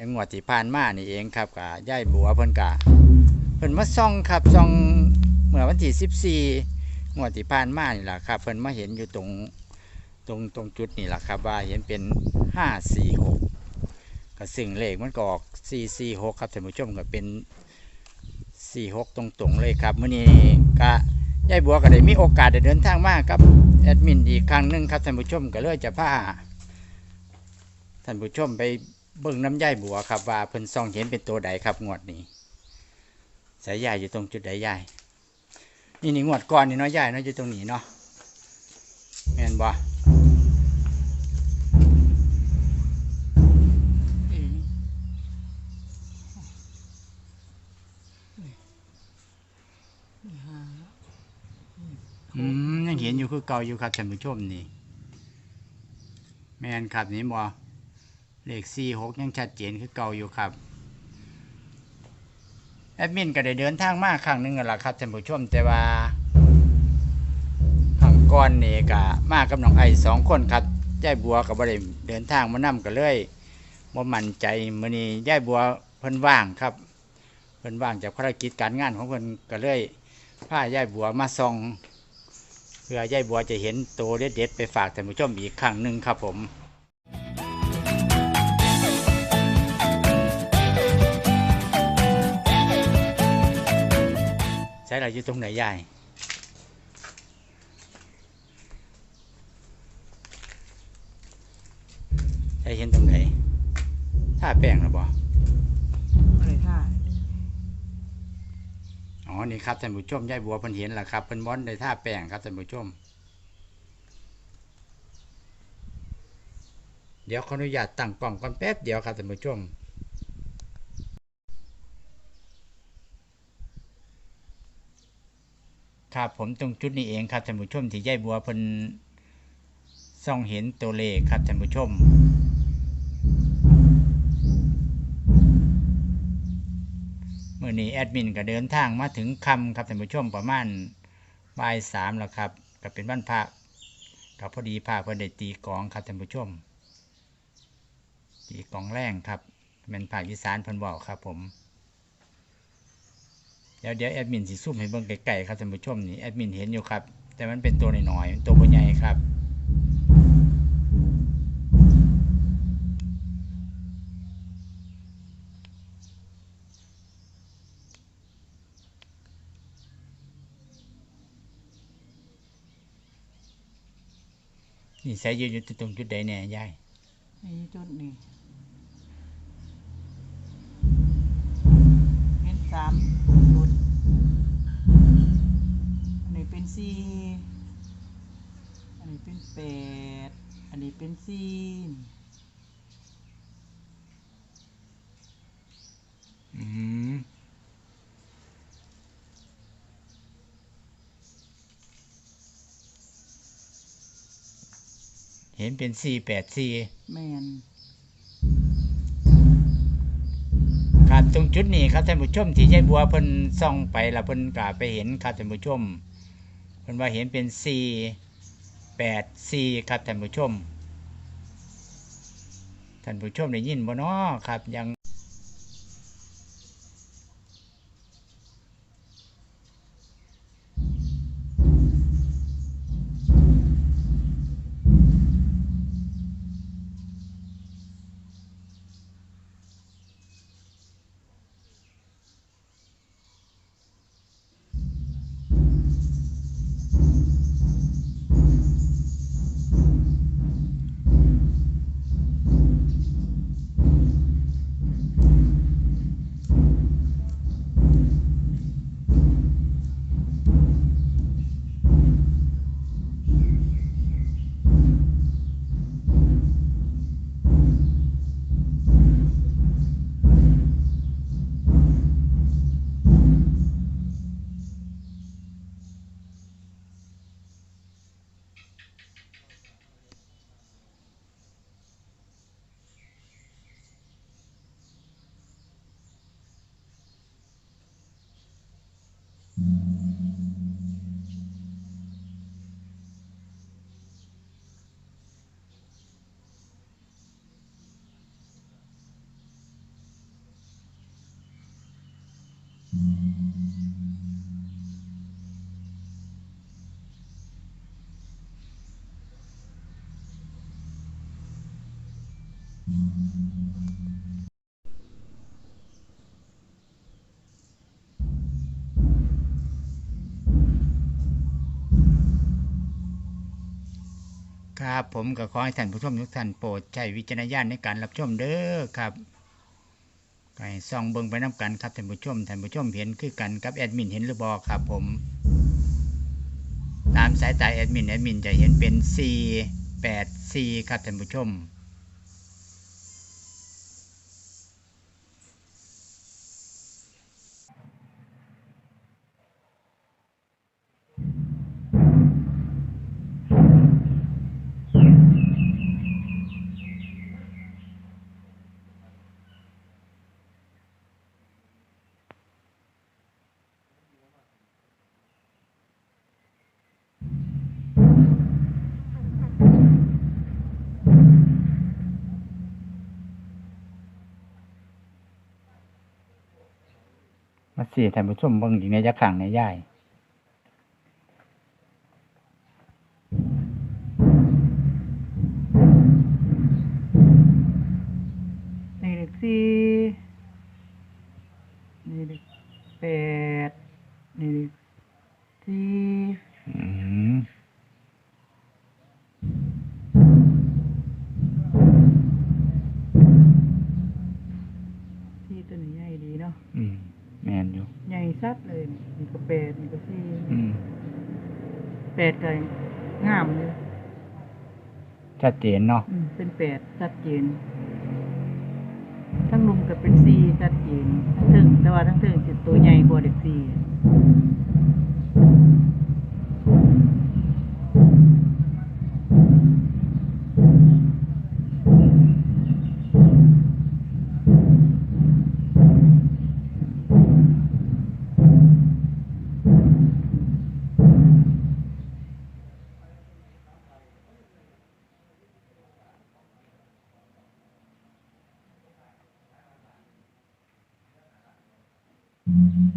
ยังงวดที่ผ่านมานี่เองครับกับย่ายบัวเพิ่นกะเพิ่นมาซ่องครับซ่องเมื่อวันที่สิบสี่งวดที่ผ่านมานี่แหละครับ เพิ่นมาเห็นอยู่ตรงตรงตรงจุดนี่แหละครับว่าเห็นเป็นห้าสี่หกก็ซึ่งเลขมันก็ออกสี่สี่หกครับท่านผู้ชมก็เป็นสี่หกตรงๆเลยครับมื่อนี้ก็ย่ายบัวก็ได้มีโอกาสได้เดินทางมากครับแอดมินอีกครั้งหนึ่งครับท่านผู้ชมก็เลยจะพาท่านผู้ชมไป เบิ่งน้ำย่ายบัวครับว่าเพิ่นส่องเห็นเป็นตัวใดครับงวดนี้ สายใหญ่อยู่ตรงจุดใดใหญ่นี่นี่งวดก่อนนี่เนาะใหญ่เนาะอยู่ตรงนี้เนาะแม่นบ่อืมยังเห็นอยู่คือเก่าอยู่ครับท่านผู้ชมนี่ แม่นครับนี่บ่ เลขสี่หกยังชัดเจนคือเก่าอยู่ครับ แอดมินก็ได้เดินทางมาครั้งหนึงแล้วครับท่านผู้ชมแต่ว่าครั้งก่อนนี่ก็มากับน้องไอ้สองคนครับยายบัวก็บ่ได้เดินทางมานํก็เลยบ่มั่นใจมือนี้ยายบัวเพิ่นว่างครับ เพิ่นว่างจากภารกิจการงานของเพิ่นก็เลยพายายบัวมาส่องเพื่อยายบัวจะเห็นโตวเด็ดๆไปฝากท่านผู้ชมอีกครั้งหนึ่งครับผม เราอยู่ตรงไหนยายใช้เห็นตรงไหนท่าแป้งหรือบ่อะไรท่าอ๋อนี่ครับท่านผู้ชมยายบัวเพิ่นเห็นแล้วครับเพิ่นม้อนในท่าแป้งครับท่านผู้ชมเดี๋ยวขออนุญาตตั้งกล้องก่อนแป๊บเดียวครับท่านผู้ชม ครับผมตรงจุดนี้เองครับท่านผู้ชมที่ยายบัวเพิ่นส่องเห็นตัวเลขครับท่านผู้ชมเมื่อนี้แอดมินก็เดินทางมาถึงคำครับท่านผู้ชมประมาณบ่ายสามแล้วครับก็เป็นวันพระกับพอดีพาเพื่อนได้ตีกลองครับท่านผู้ชม ตีกลองแรงครับเป็นภาคอีสานเพิ่นบอกครับผม ดี๋ยวเดี๋ยวแอดมินสิซูมให้เบิ่งไกลๆครับท่านผู้ชมนี่แอดมินเห็นอยู่ครับ แต่มันเป็นตัวน้อยๆตัวบ่ใหญ่ครับนี่ใส่ยู่อยู่ตรงจุดใดแน่ยายนี่จุดนี่เห็นสามจุดอัน สี่อันนี้เป็นแปดอันนี้เป็นสี่อืมเห็นเป็นสี่แปดสี่แมนครับตรงจุดนี้ครับท่านผู้ชมที่ยายบัวเพิ่นส่องไปแล้วเพิ่นก็ไปเห็นครับท่านผู้ชมเพิ่นว่าเห็นเป็น C8C ครับท่านผู้ชม ท่านผู้ชมได้ยินบ่เนาะครับยัง ครับผมก็ขอให้ท่านผู้ชมทุกท่านโปรดใช้วิจารณญาณในการรับชมเด้อครับ ก็ให้ส่องเบิ่งไปน้กันครับท่านผู้ชมท่านผู้ชมเห็นคือกันกับแอดมินเห็นหรือบ่ครับผม ตามสายตาแอดมินแอดมินจะเห็นเป็น 4 8 4 ครับท่านผู้ชม สี่ท่านผู้ชมเบิ่งอีกในจักขังในย่ายนี่เลขสี่นี่เลขแปดนี่เลขสี่อืมสี่ตัวนี้ใหญ่ดีเนาะ อืมแมน อยู่ใหญ่ซัดเลยนี่ก็แปดนี่ก็สี่อืม แปดก็งามเลยชัดเจนเนาะ อืมเป็นแปดชัดเจน ทั้งลุมก็เป็นสี่ชัดเจนทั้งถึงแต่ว่าทั้งถึงจะตัวใหญ่กว่าเด็ก สี่ค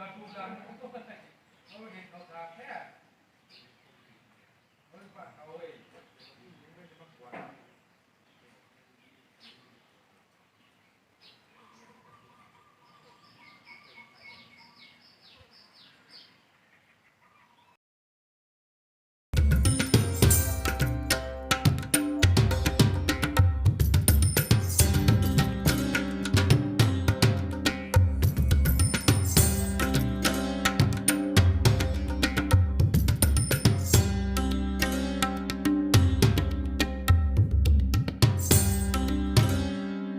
Ôi, điện thoại thật thế à?